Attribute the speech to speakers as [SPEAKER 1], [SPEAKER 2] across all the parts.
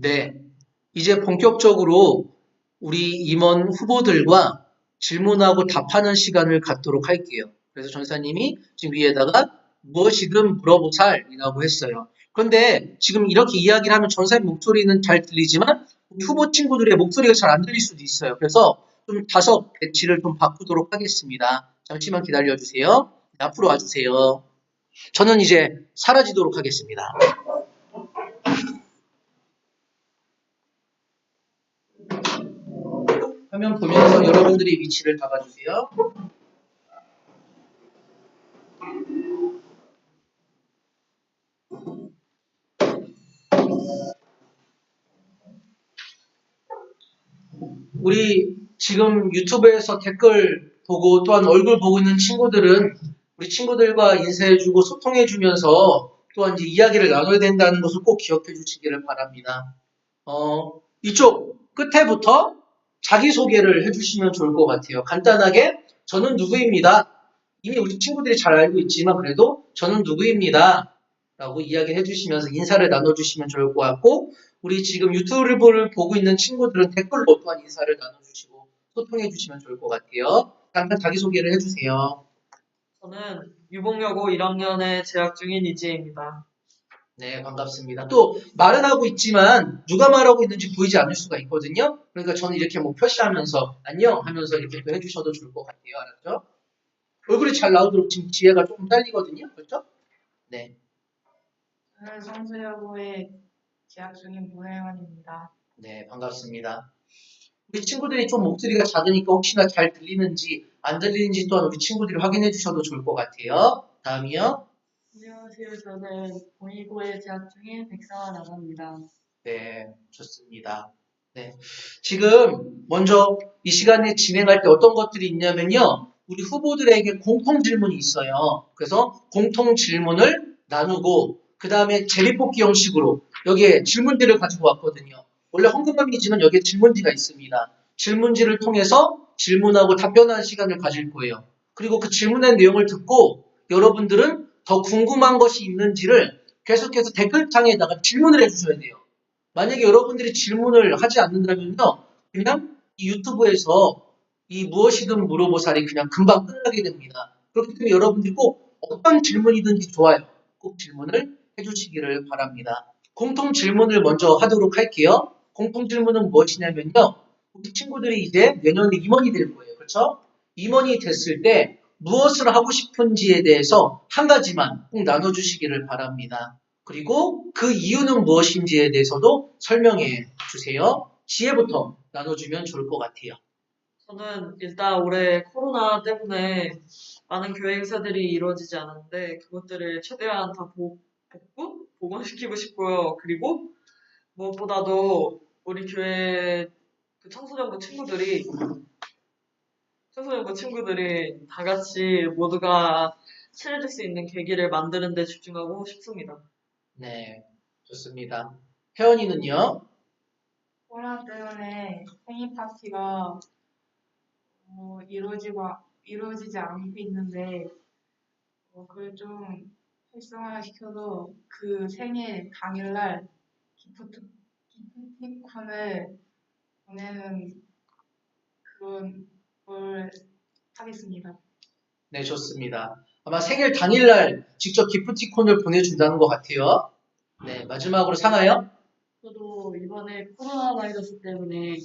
[SPEAKER 1] 네. 이제 본격적으로 우리 임원 후보들과 질문하고 답하는 시간을 갖도록 할게요. 그래서 전사님이 지금 위에다가 무엇이든 물어보살이라고 했어요. 그런데 지금 이렇게 이야기를 하면 전사님 목소리는 잘 들리지만 후보 친구들의 목소리가 잘 안 들릴 수도 있어요. 그래서 좀 다섯 배치를 좀 바꾸도록 하겠습니다. 잠시만 기다려 주세요. 네, 앞으로 와주세요. 저는 이제 사라지도록 하겠습니다. 화면 보면서 여러분들이 위치를 잡아주세요. 우리 지금 유튜브에서 댓글 보고 또한 얼굴 보고 있는 친구들은 우리 친구들과 인사해주고 소통해주면서 또한 이제 이야기를 나눠야 된다는 것을 꼭 기억해 주시기를 바랍니다. 어, 이쪽 끝에부터 자기소개를 해주시면 좋을 것 같아요. 간단하게 저는 누구입니다. 이미 우리 친구들이 잘 알고 있지만 그래도 저는 누구입니다. 라고 이야기 해주시면서 인사를 나눠주시면 좋을 것 같고 우리 지금 유튜브를 보고 있는 친구들은 댓글로 또한 인사를 나눠주시고 소통해 주시면 좋을 것 같아요. 잠깐 자기소개를 해주세요.
[SPEAKER 2] 저는 유봉여고 1학년에 재학 중인 이지혜입니다.
[SPEAKER 1] 네, 반갑습니다. 또 말은 하고 있지만 누가 말하고 있는지 보이지 않을 수가 있거든요. 그러니까 저는 이렇게 뭐 표시하면서 안녕 하면서 이렇게 또 해주셔도 좋을 것 같아요. 알았죠? 얼굴이 잘 나오도록 지금 지혜가 조금 딸리거든요. 그렇죠? 네,
[SPEAKER 3] 저는 성수여고에 재학 중인 문혜원입니다.
[SPEAKER 1] 네, 반갑습니다. 우리 친구들이 좀 목소리가 작으니까 혹시나 잘 들리는지 안 들리는지 또한 우리 친구들이 확인해 주셔도 좋을 것 같아요. 다음이요.
[SPEAKER 3] 안녕하세요. 저는 공이고에 재학 중인 백상아 나가입니다.
[SPEAKER 1] 네, 좋습니다. 네. 지금 먼저 이 시간에 진행할 때 어떤 것들이 있냐면요. 우리 후보들에게 공통 질문이 있어요. 그래서 공통 질문을 나누고 그 다음에 제비뽑기 형식으로 여기에 질문지를 가지고 왔거든요. 원래 헌금함이지만 여기에 질문지가 있습니다. 질문지를 통해서 질문하고 답변하는 시간을 가질 거예요. 그리고 그 질문의 내용을 듣고 여러분들은 더 궁금한 것이 있는지를 계속해서 댓글창에다가 질문을 해주셔야 돼요. 만약에 여러분들이 질문을 하지 않는다면요, 그냥 이 유튜브에서 이 무엇이든 물어보살이 그냥 금방 끝나게 됩니다. 그렇기 때문에 여러분들이 꼭 어떤 질문이든지 좋아요. 꼭 질문을 해주시기를 바랍니다. 공통 질문을 먼저 하도록 할게요. 공통 질문은 무엇이냐면요, 우리 친구들이 이제 내년에 임원이 될 거예요. 그렇죠? 임원이 됐을 때 무엇을 하고 싶은지에 대해서 한 가지만 꼭 나눠주시기를 바랍니다. 그리고 그 이유는 무엇인지에 대해서도 설명해 주세요. 지혜부터 나눠주면 좋을 것 같아요.
[SPEAKER 2] 저는 일단 올해 코로나 때문에 많은 교회 행사들이 이루어지지 않았는데 그것들을 최대한 다 복, 복구? 복원시키고 싶고요. 그리고 무엇보다도 우리 교회 그 청소년부 친구들이 청소년부 친구들이 다 같이 모두가 친해질 수 있는 계기를 만드는 데 집중하고 싶습니다.
[SPEAKER 1] 네, 좋습니다. 혜원이는요?
[SPEAKER 3] 코로나 때문에 생일 파티가 어, 이루어지고 이루어지지 않고 있는데 어, 그걸 좀 활성화시켜서 그 생일 당일날 기프트 기프티콘을 보내는 그런 걸 하겠습니다.
[SPEAKER 1] 네, 좋습니다. 아마 생일 당일날 직접 기프티콘을 보내준다는 것 같아요. 네, 마지막으로 상하요?
[SPEAKER 4] 저도 이번에 코로나 바이러스 때문에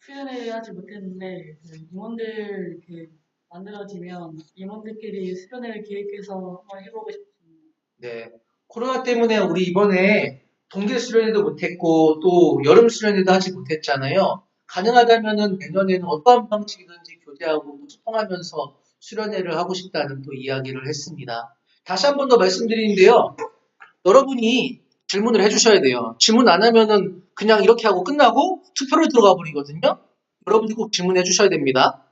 [SPEAKER 4] 수련회를 하지 못했는데 그 임원들 이렇게 만들어지면 임원들끼리 수련회를 기획해서 한번 해보고 싶습니다.
[SPEAKER 1] 네, 코로나 때문에 우리 이번에 동계 수련회도 못했고 또 여름 수련회도 하지 못했잖아요. 가능하다면은 내년에는 어떠한 방식이든지 또 소통하면서 수련회를 하고 싶다는 또 이야기를 했습니다. 다시 한 번 더 말씀드리는데요. 여러분이 질문을 해주셔야 돼요. 질문 안 하면은 그냥 이렇게 하고 끝나고 투표로 들어가 버리거든요. 여러분들이 꼭 질문해 주셔야 됩니다.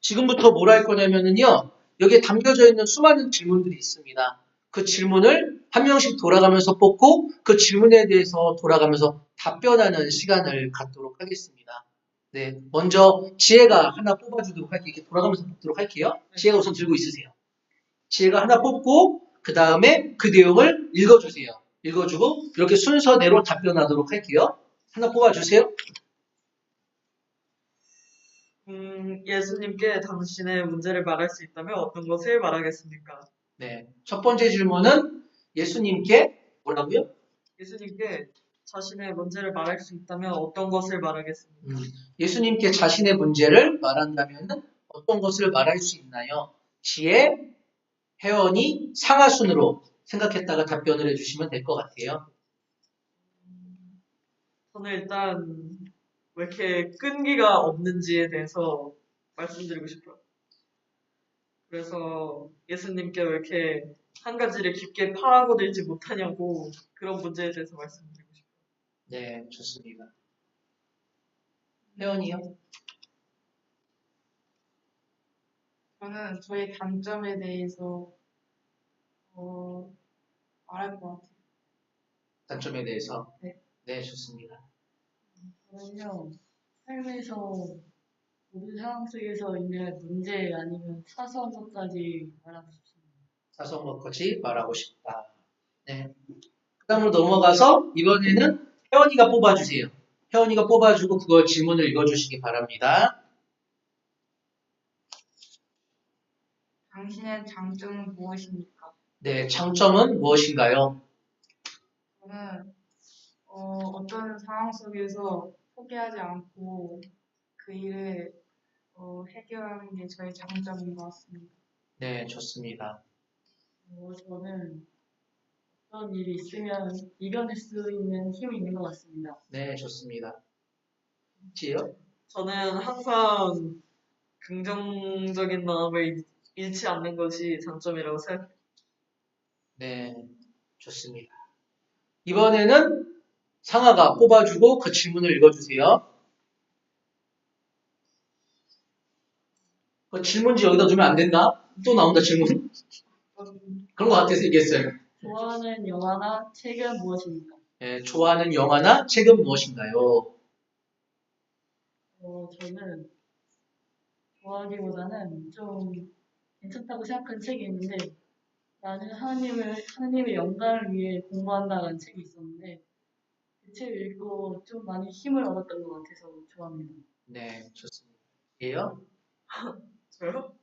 [SPEAKER 1] 지금부터 뭘 할 거냐면은요. 여기에 담겨져 있는 수많은 질문들이 있습니다. 그 질문을 한 명씩 돌아가면서 뽑고 그 질문에 대해서 돌아가면서 답변하는 시간을 갖도록 하겠습니다. 네, 먼저 지혜가 하나 뽑아주도록 할게요. 이렇게 돌아가면서 뽑도록 할게요. 지혜가 우선 들고 있으세요. 지혜가 하나 뽑고 그 다음에 그 내용을 읽어주세요. 읽어주고 이렇게 순서대로 답변하도록 할게요. 하나 뽑아주세요.
[SPEAKER 2] 음, 예수님께 당신의 문제를 말할 수 있다면 어떤 것을 말하겠습니까?
[SPEAKER 1] 네. 첫 번째 질문은 예수님께 뭐라고요?
[SPEAKER 2] 예수님께 자신의 문제를 말할 수 있다면 어떤 것을 말하겠습니까?
[SPEAKER 1] 음, 예수님께 자신의 문제를 말한다면 어떤 것을 말할 수 있나요? 지혜, 혜원이 상하순으로 생각했다가 답변을 해주시면 될 것 같아요.
[SPEAKER 2] 저는 일단 왜 이렇게 끈기가 없는지에 대해서 말씀드리고 싶어요. 그래서 예수님께 왜 이렇게 한 가지를 깊게 파고들지 못하냐고 그런 문제에 대해서 싶어요.
[SPEAKER 1] 네, 좋습니다. 혜원이요?
[SPEAKER 3] 저는 저의 단점에 대해서 어, 말할 것 같아요.
[SPEAKER 1] 단점에 대해서.
[SPEAKER 3] 네.
[SPEAKER 1] 네, 좋습니다.
[SPEAKER 4] 저는요, 삶에서 모든 상황 속에서 있는 문제 아니면 사소한 것까지 말하고 싶습니다.
[SPEAKER 1] 사소한 것까지 말하고 싶다. 네. 그 다음으로 넘어가서 이번에는 혜원이가 뽑아주세요. 혜원이가 뽑아주고 그걸 질문을 읽어주시기 바랍니다.
[SPEAKER 3] 당신의 장점은 무엇입니까?
[SPEAKER 1] 네, 장점은 무엇인가요?
[SPEAKER 3] 저는 어, 어떤 상황 속에서 포기하지 않고 그 일을 어, 해결하는 게 저의 장점인 것 같습니다.
[SPEAKER 1] 네, 좋습니다.
[SPEAKER 4] 어, 저는 어떤 일이 있으면 이겨낼 수 있는 힘이 있는 것 같습니다.
[SPEAKER 1] 네, 좋습니다. 지혜요?
[SPEAKER 2] 저는 항상 긍정적인 마음을 잃- 잃지 않는 것이 장점이라고 생각해요.
[SPEAKER 1] 네, 좋습니다. 이번에는 상아가 뽑아주고 그 질문을 읽어주세요. 그 질문지 여기다 두면 안 됐나? 또 나온다 질문. 그런 것 같아서 얘기했어요.
[SPEAKER 4] 좋아하는 영화나 책은 무엇입니까?
[SPEAKER 1] 네, 좋아하는 영화나 책은 무엇인가요?
[SPEAKER 4] 어, 저는 좋아하기보다는 좀 괜찮다고 생각한 책이 있는데 나는 하나님을 하나님의 영광을 위해 공부한다는 책이 있었는데 그 책을 읽고 좀 많이 힘을 얻었던 것 같아서 좋아합니다.
[SPEAKER 1] 네, 좋습니다. 예요?
[SPEAKER 2] 저요?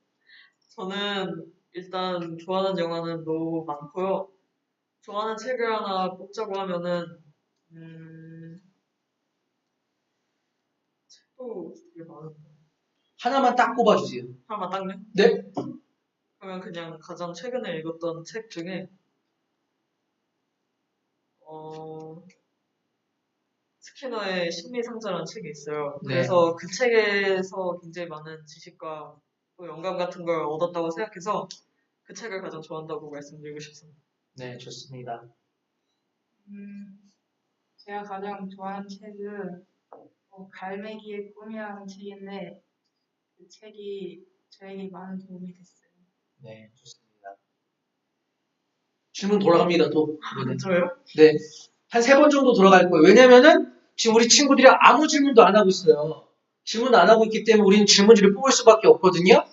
[SPEAKER 2] 저는 일단 좋아하는 영화는 너무 많고요. 좋아하는 책을 하나 뽑자고 하면은 음, 책도 되게 많은데
[SPEAKER 1] 하나만 딱 뽑아주세요.
[SPEAKER 2] 하나만 딱요?
[SPEAKER 1] 네.
[SPEAKER 2] 그러면 그냥 가장 최근에 읽었던 책 중에 어, 스키너의 심리상자라는 책이 있어요.
[SPEAKER 1] 네.
[SPEAKER 2] 그래서 그 책에서 굉장히 많은 지식과 또 영감 같은 걸 얻었다고 생각해서 그 책을 가장 좋아한다고 말씀드리고 싶습니다.
[SPEAKER 1] 네, 좋습니다.
[SPEAKER 3] 음, 제가 가장 좋아하는 책은 어, 갈매기의 꿈이라는 책인데 그 책이 저에게 많은 도움이 됐어요.
[SPEAKER 1] 네, 좋습니다. 질문 돌아갑니다, 또. 이번엔.
[SPEAKER 2] 저요?
[SPEAKER 1] 네. 한 세 번 정도 돌아갈 거예요. 왜냐면은 지금 우리 친구들이 아무 질문도 안 하고 있어요. 질문 안 하고 있기 때문에 우리는 질문지를 뽑을 수밖에 없거든요.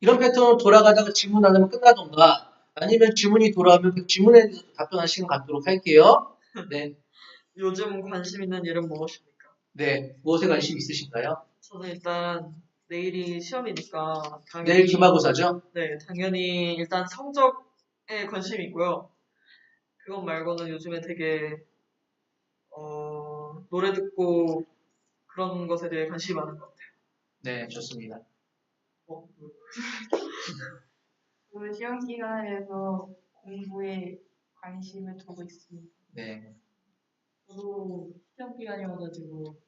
[SPEAKER 1] 이런 패턴으로 돌아가다가 질문 안 하면 끝나던가 아니면 질문이 돌아오면 그 질문에 대해서 답변할 시간 갖도록 할게요. 네.
[SPEAKER 2] 요즘 관심 있는 일은 무엇입니까?
[SPEAKER 1] 네. 무엇에 관심 있으신가요?
[SPEAKER 2] 저는 일단 내일이 시험이니까 당연히
[SPEAKER 1] 내일 기말고사죠?
[SPEAKER 2] 네, 당연히 일단 성적에 관심이 있고요. 그것 말고는 요즘에 되게 어, 노래 듣고 그런 것에 대해 관심이 많은 것 같아요.
[SPEAKER 1] 네, 좋습니다.
[SPEAKER 2] 어, 뭐,
[SPEAKER 3] 저는 시험 기간에서 공부에 관심을 두고 있습니다.
[SPEAKER 1] 네.
[SPEAKER 4] 저도 시험 기간이어가지고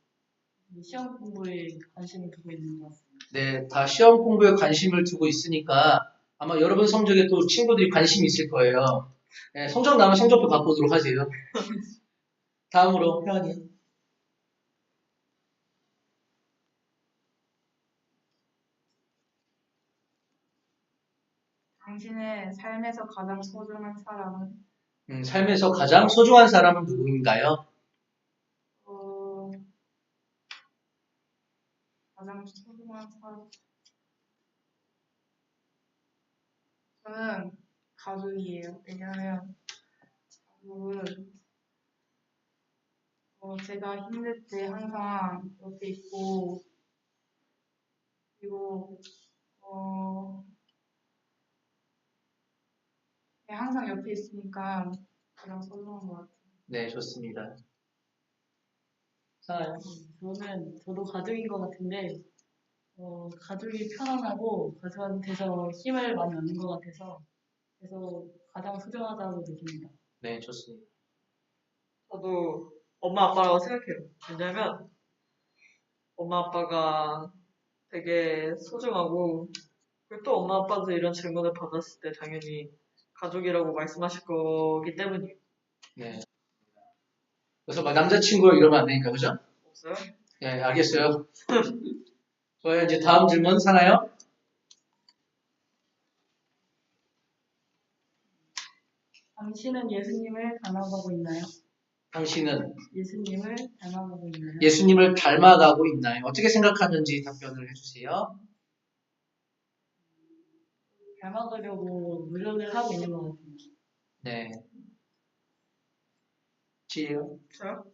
[SPEAKER 4] 이 시험 공부에 관심을 두고 있는 것 같습니다.
[SPEAKER 1] 네, 다 시험 공부에 관심을 두고 있으니까 아마 여러분 성적에 또 친구들이 관심이 있을 거예요. 네, 성적 나면 성적표 오도록 하세요. 다음으로 혜원이.
[SPEAKER 3] 당신의 삶에서 가장 소중한 사람은
[SPEAKER 1] 음, 삶에서 가장 소중한 사람은 누구인가요?
[SPEAKER 3] 어, 가장 소중한 사람 저는 가족이에요. 왜냐하면 부분 어, 제가 힘들 때 항상 옆에 있고 그리고 어, 네, 항상 옆에 있으니까 가장 썰렁한 것 같아요.
[SPEAKER 1] 네, 좋습니다. 자,
[SPEAKER 4] 저는 저도 가족인 것 같은데 어, 가족이 편안하고 가족한테서 힘을 많이 얻는 것 같아서 그래서 가장 소중하다고 느낍니다.
[SPEAKER 1] 네, 좋습니다.
[SPEAKER 2] 저도 엄마 아빠라고 생각해요. 왜냐면 엄마 아빠가 되게 소중하고 그리고 또 엄마 아빠도 이런 질문을 받았을 때 당연히 가족이라고 말씀하실 거기 때문이에요.
[SPEAKER 1] 네. 그래서 막 남자친구 이러면 안 되니까, 그죠?
[SPEAKER 2] 없어요?
[SPEAKER 1] 네, 알겠어요. 좋아요. 이제 다음 질문 사나요?
[SPEAKER 4] 당신은 예수님을 닮아가고 있나요?
[SPEAKER 1] 당신은
[SPEAKER 4] 예수님을 닮아가고 있나요?
[SPEAKER 1] 예수님을 닮아가고 있나요? 어떻게 생각하는지 답변을 해주세요.
[SPEAKER 4] 닮아가려고 노력을 하고 있는 것 같아요.
[SPEAKER 1] 네. 지혜요?
[SPEAKER 2] 저요?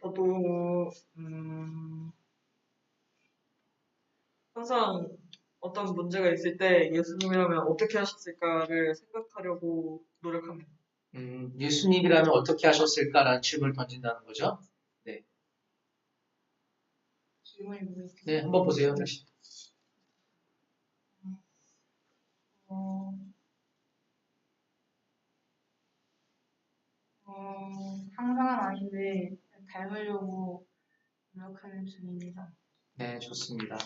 [SPEAKER 2] 저도 음, 항상 어떤 문제가 있을 때 예수님이라면 어떻게 하셨을까를 생각하려고 노력합니다.
[SPEAKER 1] 음, 예수님이라면 어떻게 하셨을까라는 질문을 던진다는 거죠.
[SPEAKER 3] 질문이 뭐였죠?
[SPEAKER 1] 네, 한번 보세요. 다시.
[SPEAKER 3] 어, 어, 항상은 아닌데 닮으려고 노력하는 중입니다.
[SPEAKER 1] 네, 좋습니다.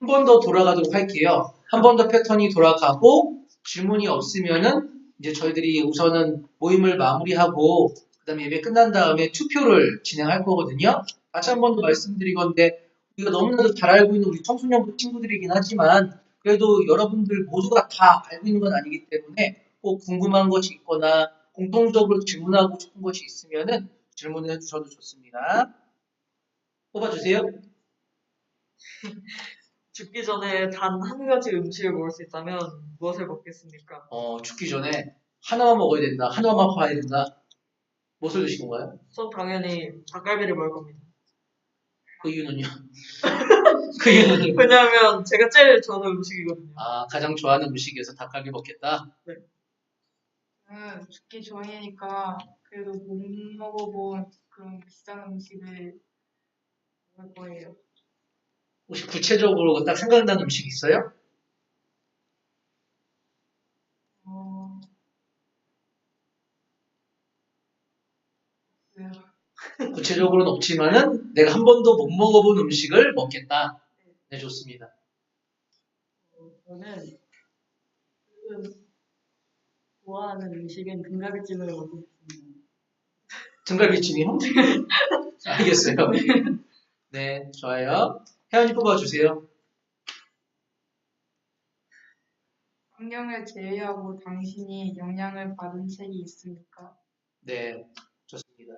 [SPEAKER 1] 한 번 더 돌아가도록 할게요. 한 번 더 패턴이 돌아가고 질문이 없으면은 이제 저희들이 우선은 모임을 마무리하고 그다음에 예배 끝난 다음에 투표를 진행할 거거든요. 다시 한 번 더 말씀드린 건데 우리가 너무나도 잘 알고 있는 우리 청소년부 친구들이긴 하지만 그래도 여러분들 모두가 다 알고 있는 건 아니기 때문에 꼭 궁금한 것이 있거나 공통적으로 질문하고 싶은 것이 있으면은 질문을 해주셔도 좋습니다. 뽑아주세요.
[SPEAKER 2] 죽기 전에 단 한 가지 음식을 먹을 수 있다면 무엇을 먹겠습니까?
[SPEAKER 1] 어, 죽기 전에 하나만 먹어야 된다. 하나만 봐야 된다. 무엇을 드신 건가요?
[SPEAKER 2] 전 당연히 닭갈비를 먹을 겁니다.
[SPEAKER 1] 그 이유는요? 그 이유는요?
[SPEAKER 2] 왜냐하면 제가 제일 좋아하는 음식이거든요.
[SPEAKER 1] 아, 가장 좋아하는 음식에서 닭갈비 먹겠다?
[SPEAKER 3] 저는 죽기 전이니까 그래도 못 먹어본 그런 비싼 음식을 먹을 거예요.
[SPEAKER 1] 혹시 구체적으로 딱 생각나는 음식 있어요?
[SPEAKER 3] 어, 네.
[SPEAKER 1] 구체적으로는 없지만은 내가 한 번도 못 먹어본 음식을 먹겠다. 네, 좋습니다.
[SPEAKER 4] 어, 저는 지금 좋아하는 음식은 등갈비찜을 먹고 싶습니다.
[SPEAKER 1] 등갈비찜이요? 알겠어요. 네, 좋아요. 혜연이 뽑아주세요.
[SPEAKER 3] 환경을 제외하고 당신이 영향을 받은 책이 있습니까?
[SPEAKER 1] 네, 좋습니다.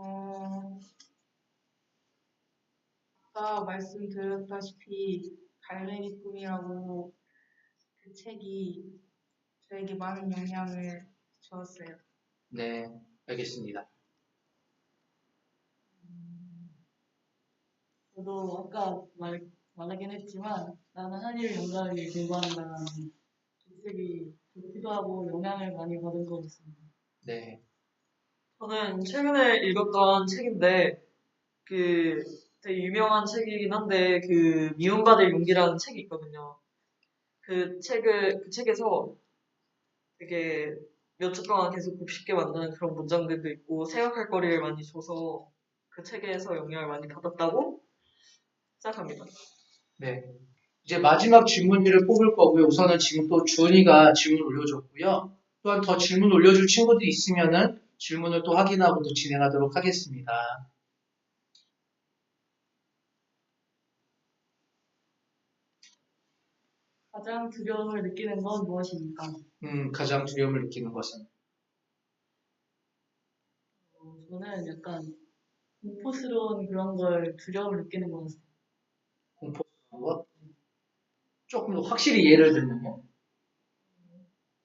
[SPEAKER 3] 어, 아까 말씀드렸다시피 갈매기 꿈이라고 그 책이 저에게 많은 영향을 주었어요.
[SPEAKER 1] 네, 알겠습니다.
[SPEAKER 4] 저도 아까 말, 말하긴 했지만 나는 한일 연가를 공부한다는 그 책이 좋기도 하고 영향을 많이 받은 것 같습니다.
[SPEAKER 1] 네,
[SPEAKER 2] 저는 최근에 읽었던 책인데 그 되게 유명한 책이긴 한데 그 미움받을 용기라는 책이 있거든요. 그 책을 그 책에서 되게 몇 주 동안 계속 곱씹게 만드는 그런 문장들도 있고 생각할 거리를 많이 줘서 그 책에서 영향을 많이 받았다고 생각합니다.
[SPEAKER 1] 네. 이제 마지막 질문지를 뽑을 거고요. 우선은 지금 또 주은이가 질문 올려줬고요. 또한 더 질문 올려줄 친구들이 있으면은 질문을 또 확인하고 또 진행하도록 하겠습니다.
[SPEAKER 4] 가장 두려움을 느끼는 건 무엇입니까?
[SPEAKER 1] 음, 가장 두려움을 느끼는 것은
[SPEAKER 4] 어, 저는 약간 공포스러운 그런 걸 두려움을 느끼는 것 같습니다.
[SPEAKER 1] 공포스러운 것? 조금 더 확실히 예를 들면요.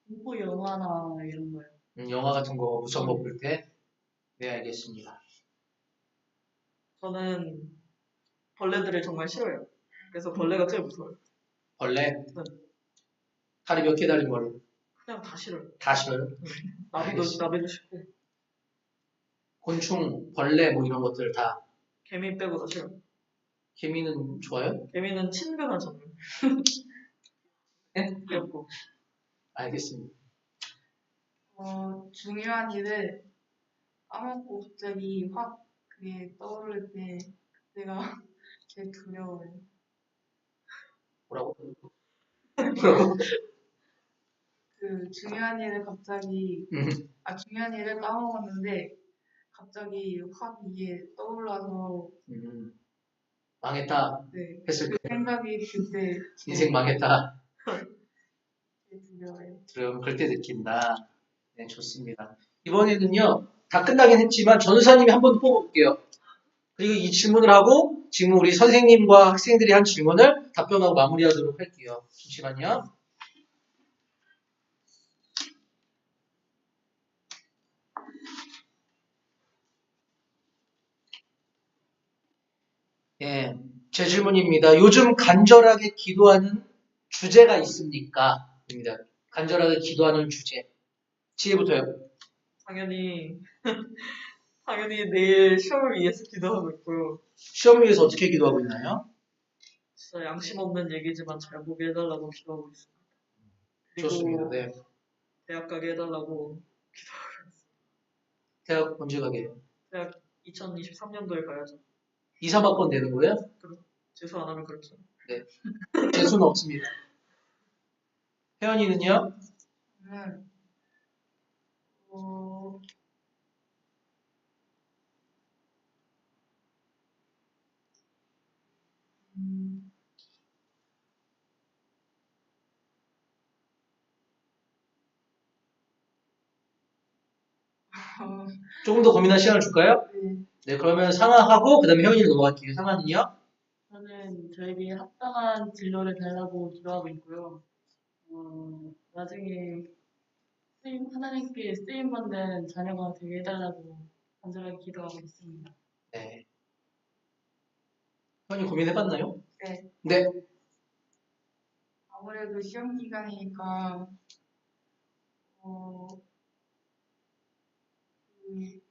[SPEAKER 4] 공포 영화나 이런 거요.
[SPEAKER 1] 음, 영화 같은 거 무서운 거 볼 때? 네, 알겠습니다.
[SPEAKER 2] 저는 벌레들을 정말 싫어해요. 그래서 벌레가 제일 무서워요.
[SPEAKER 1] 벌레? 다리 몇 개 달린 벌레?
[SPEAKER 2] 그냥 다 싫어요.
[SPEAKER 1] 다 싫어요?
[SPEAKER 2] 나비도
[SPEAKER 1] 알겠습니다.
[SPEAKER 2] 나비도 싫고
[SPEAKER 1] 곤충, 벌레 뭐 이런 것들 다.
[SPEAKER 2] 개미 빼고 다 싫어요.
[SPEAKER 1] 개미는 좋아요?
[SPEAKER 2] 개미는 친근하잖아요.
[SPEAKER 1] 네?
[SPEAKER 2] 귀엽고
[SPEAKER 1] 알겠습니다.
[SPEAKER 3] 어, 중요한 일을 까먹고 갑자기 확 그게 떠오를 때 그때가 제일 두려워요.
[SPEAKER 1] 뭐라고? 뭐라고?
[SPEAKER 3] 그 중요한 일을 갑자기
[SPEAKER 1] 음,
[SPEAKER 3] 아 중요한 일을 까먹었는데 갑자기 확 이게 떠올라서
[SPEAKER 1] 음, 망했다
[SPEAKER 3] 네,
[SPEAKER 1] 했을 때
[SPEAKER 3] 생각이 그때
[SPEAKER 1] 인생 망했다.
[SPEAKER 3] 제일 두려워요.
[SPEAKER 1] 그럼 그럴 때 느낀다. 네, 좋습니다. 이번에는요, 다 끝나긴 했지만 전우사님이 한 번 뽑아볼게요. 그리고 이 질문을 하고 지금 우리 선생님과 학생들이 한 질문을 답변하고 마무리하도록 할게요. 잠시만요. 예, 제 질문입니다. 요즘 간절하게 기도하는 주제가 있습니까? 입니다. 간절하게 기도하는 주제. 지혜부터요.
[SPEAKER 2] 당연히 당연히 내일 시험을 위해서 기도하고 있고요.
[SPEAKER 1] 시험 위해서 어떻게 기도하고 있나요?
[SPEAKER 2] 진짜 양심 없는 얘기지만 잘 보게 해달라고 기도하고 있습니다. 그리고
[SPEAKER 1] 좋습니다. 네.
[SPEAKER 2] 대학 가게 해달라고 기도하고 있습니다.
[SPEAKER 1] 대학 언제 가게?
[SPEAKER 2] 대학 2023년도에 가야죠.
[SPEAKER 1] 2, 3학번 되는 거예요?
[SPEAKER 2] 재수 안 하면 그렇죠.
[SPEAKER 1] 재수는 없습니다. 혜연이는요?
[SPEAKER 3] 저는 어, 음, 어,
[SPEAKER 1] 조금 더 고민할 시간을 줄까요?
[SPEAKER 3] 네,
[SPEAKER 1] 네, 그러면 상하하고 그 다음에 혜연이로 넘어갈게요. 상하는요?
[SPEAKER 4] 저는 저에게 합당한 진로를 달라고 기도하고 있고요. 어, 나중에 쓰임, 하나님께 쓰임받는 자녀가 되게 해달라고 간절하게 기도하고 있습니다.
[SPEAKER 1] 네. 혜연이 고민해봤나요?
[SPEAKER 3] 네.
[SPEAKER 1] 네.
[SPEAKER 3] 아무래도 시험 기간이니까 어, 그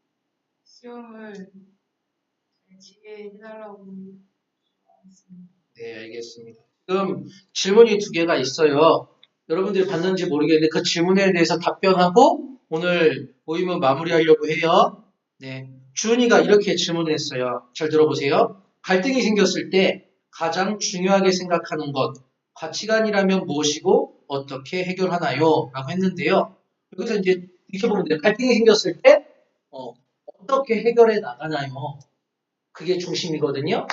[SPEAKER 3] 시험을 잘 치게 해달라고 기도하겠습니다.
[SPEAKER 1] 네, 알겠습니다. 지금 질문이 두 개가 있어요. 여러분들이 봤는지 모르겠는데 그 질문에 대해서 답변하고 오늘 모임은 마무리하려고 해요. 네. 주은이가 이렇게 질문을 했어요. 잘 들어보세요. 갈등이 생겼을 때 가장 중요하게 생각하는 것, 가치관이라면 무엇이고 어떻게 해결하나요? 라고 했는데요. 여기서 이제 이렇게 보면 돼요. 갈등이 생겼을 때 어, 어떻게 해결해 나가나요? 그게 중심이거든요.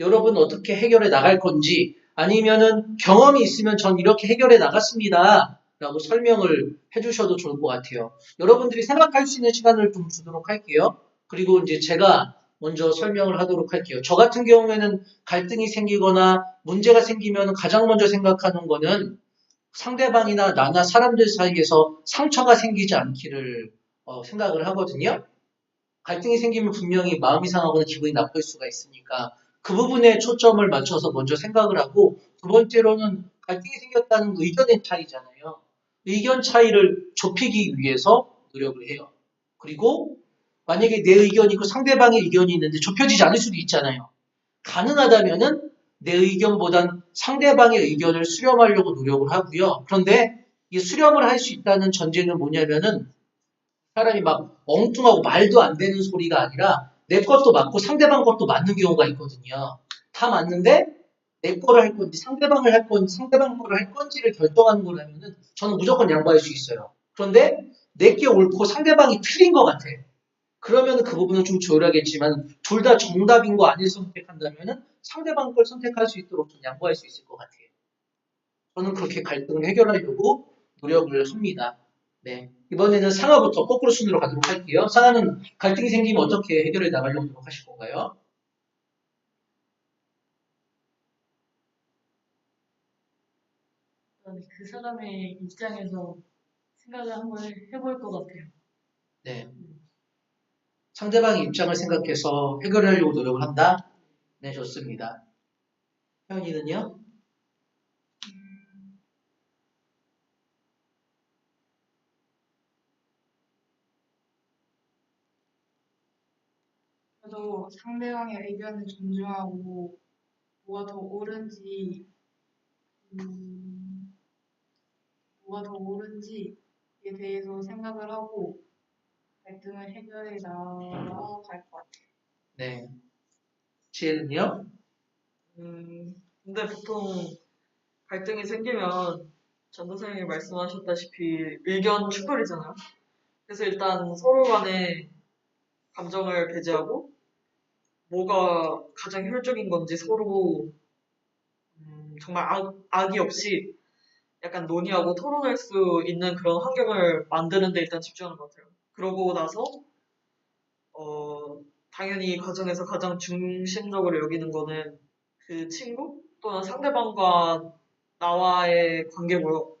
[SPEAKER 1] 여러분 어떻게 해결해 나갈 건지 아니면은 경험이 있으면 전 이렇게 해결해 나갔습니다. 라고 설명을 해주셔도 좋을 것 같아요. 여러분들이 생각할 수 있는 시간을 좀 주도록 할게요. 그리고 이제 제가 먼저 설명을 하도록 할게요. 저 같은 경우에는 갈등이 생기거나 문제가 생기면 가장 먼저 생각하는 거는 상대방이나 나나 사람들 사이에서 상처가 생기지 않기를 어, 생각을 하거든요. 갈등이 생기면 분명히 마음이 상하거나 기분이 나쁠 수가 있으니까 그 부분에 초점을 맞춰서 먼저 생각을 하고 두 번째로는 갈등이 생겼다는 의견의 차이잖아요. 의견 차이를 좁히기 위해서 노력을 해요. 그리고 만약에 내 의견이 있고 상대방의 의견이 있는데 좁혀지지 않을 수도 있잖아요. 가능하다면은 내 의견보단 상대방의 의견을 수렴하려고 노력을 하고요. 그런데 이 수렴을 할 수 있다는 전제는 뭐냐면은 사람이 막 엉뚱하고 말도 안 되는 소리가 아니라 내 것도 맞고 상대방 것도 맞는 경우가 있거든요. 다 맞는데 내 거를 할 건지 상대방을 할 건지 상대방 거를 할 건지를 결정하는 거라면은 저는 무조건 양보할 수 있어요. 그런데 내게 옳고 상대방이 틀린 것 같아. 그러면 그 부분은 좀 조율하겠지만 둘 다 정답인 거 아닐 선택한다면은 상대방 걸 선택할 수 있도록 좀 양보할 수 있을 것 같아요. 저는 그렇게 갈등을 해결하려고 노력을 합니다. 네. 이번에는 상하부터 거꾸로 순으로 가도록 할게요. 상하는 갈등이 생기면 어떻게 해결해 나가려고 하실 건가요?
[SPEAKER 4] 그 사람의 입장에서 생각을 한번 해볼 것 같아요.
[SPEAKER 1] 네. 상대방의 입장을 생각해서 해결하려고 노력을 한다? 네, 좋습니다. 현이는요?
[SPEAKER 3] 저도 상대방의 의견을 존중하고 뭐가 더 옳은지 음, 뭐가 더 옳은지에 대해서 생각을 하고 갈등을 해결해 나갈 것 같아요.
[SPEAKER 1] 네. 지혜는요?
[SPEAKER 2] 음, 근데 보통 갈등이 생기면 전 선생님이 말씀하셨다시피 의견 충돌이잖아요. 그래서 일단 서로 간에 감정을 배제하고 뭐가 가장 효율적인 건지 서로 음, 정말 악, 악의 없이 약간 논의하고 토론할 수 있는 그런 환경을 만드는 데 일단 집중하는 것 같아요. 그러고 나서 어, 당연히 이 과정에서 가장 중심적으로 여기는 거는 그 친구 또는 상대방과 나와의 관계고요.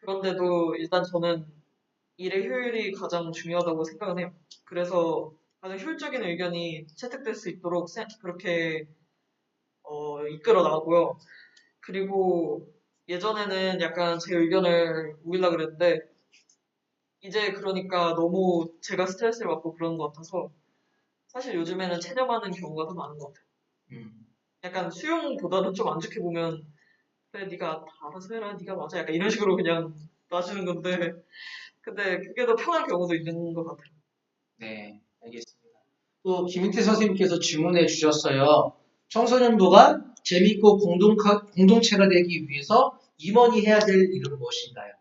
[SPEAKER 2] 그런데도 일단 저는 일의 효율이 가장 중요하다고 생각은 해요. 그래서 가장 효율적인 의견이 채택될 수 있도록 세- 그렇게 어, 이끌어 나가고요. 그리고 예전에는 약간 제 의견을 우기려 그랬는데 이제 그러니까 너무 제가 스트레스를 받고 그러는 것 같아서 사실 요즘에는 체념하는 경우가 더 많은 것 같아요.
[SPEAKER 1] 음,
[SPEAKER 2] 약간 수용보다는 좀 안 좋게 보면 그래 네가 다 알아서 해라 네가 맞아 약간 이런 식으로 그냥 놔주는 건데 근데 그게 더 편한 경우도 있는 것 같아요.
[SPEAKER 1] 네, 알겠습니다. 또 김인태 선생님께서 질문해 주셨어요. 청소년부가 재미있고 공동, 공동체가 되기 위해서 임원이 해야 될 일은 무엇인가요?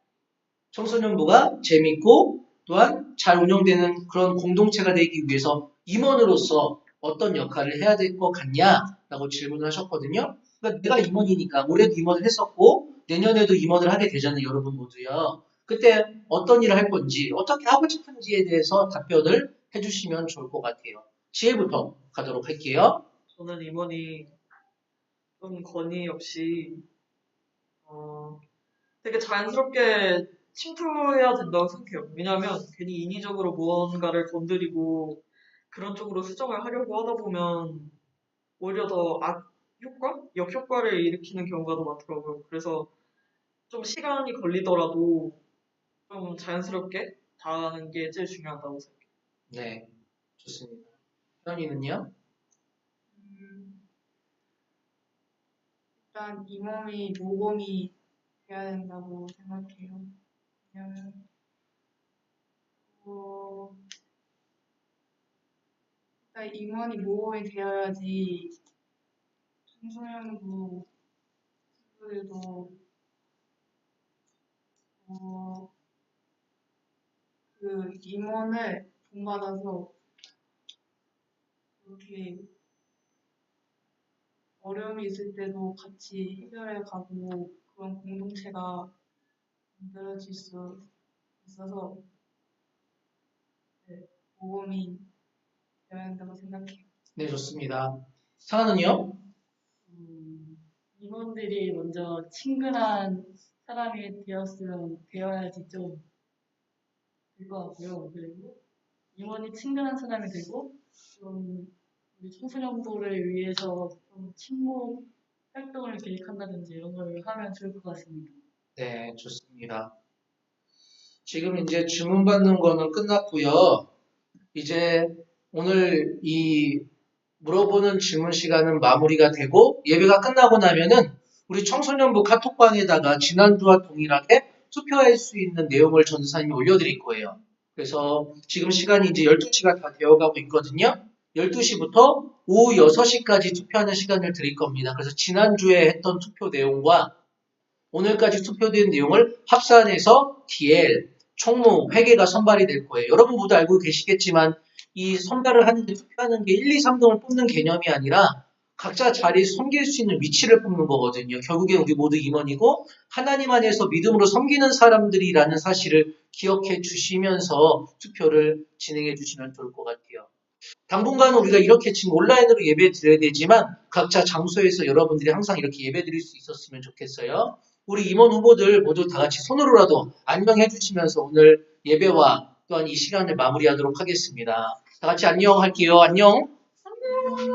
[SPEAKER 1] 청소년부가 재미있고 또한 잘 운영되는 그런 공동체가 되기 위해서 임원으로서 어떤 역할을 해야 될 것 같냐라고 질문을 하셨거든요. 그러니까 내가 임원이니까 올해도 임원을 했었고 내년에도 임원을 하게 되잖아요, 여러분 모두요. 그때 어떤 일을 할 건지 어떻게 하고 싶은지에 대해서 답변을 해주시면 좋을 것 같아요. 지혜부터 가도록 할게요.
[SPEAKER 2] 저는 임원이 좀 건의 없이 어, 되게 자연스럽게 침투해야 된다고 생각해요. 왜냐하면 괜히 인위적으로 무언가를 건드리고 그런 쪽으로 수정을 하려고 하다 보면 오히려 더 악 효과? 역효과를 일으키는 경우가 더 많더라고요. 그래서 좀 시간이 걸리더라도 좀 자연스럽게 다가가는 게 제일 중요하다고 생각해요.
[SPEAKER 1] 네, 좋습니다. 현이는요?
[SPEAKER 3] 음, 일단 이 몸이 모범이 돼야 된다고 생각해요. 왜냐면 어, 일단 임원이 모범이 되어야지 청소년부 친구들도 어, 그 임원을 본받아서 그렇게 어려움이 있을 때도 같이 해결해 가고 그런 공동체가 만들어질 수 있어서 네, 모범이 되어야 한다고 생각해요.
[SPEAKER 1] 네, 좋습니다. 상아는요?
[SPEAKER 4] 음, 임원들이 먼저 친근한 사람이 되었으면 되어야지 좀 될 것 같고요. 그리고 임원이 친근한 사람이 되고 좀 우리 청소년부를 위해서 좀 친목 활동을 계획한다든지 이런 걸 하면 좋을 것 같습니다.
[SPEAKER 1] 네, 좋습니다. 지금 이제 주문 받는 거는 끝났고요. 이제 오늘 이 물어보는 질문 시간은 마무리가 되고 예배가 끝나고 나면은 우리 청소년부 카톡방에다가 지난주와 동일하게 투표할 수 있는 내용을 전도사님이 올려드릴 거예요. 그래서 지금 시간이 이제 12시가 다 되어가고 있거든요. 12시부터 오후 6시까지 투표하는 시간을 드릴 겁니다. 그래서 지난주에 했던 투표 내용과 오늘까지 투표된 내용을 합산해서 DL, 총무, 회계가 선발이 될 거예요. 여러분 모두 알고 계시겠지만 이 선발을 하는 데 투표하는 게 1, 2, 3등을 뽑는 개념이 아니라 각자 자리 섬길 수 있는 위치를 뽑는 거거든요. 결국에 우리 모두 임원이고 하나님 안에서 믿음으로 섬기는 사람들이라는 사실을 기억해 주시면서 투표를 진행해 주시면 좋을 것 같아요. 당분간은 우리가 이렇게 지금 온라인으로 예배 드려야 되지만 각자 장소에서 여러분들이 항상 이렇게 예배 드릴 수 있었으면 좋겠어요. 우리 임원 후보들 모두 다 같이 손으로라도 안녕해 주시면서 오늘 예배와 또한 이 시간을 마무리하도록 하겠습니다. 다 같이 안녕 할게요. 안녕.
[SPEAKER 2] 안녕.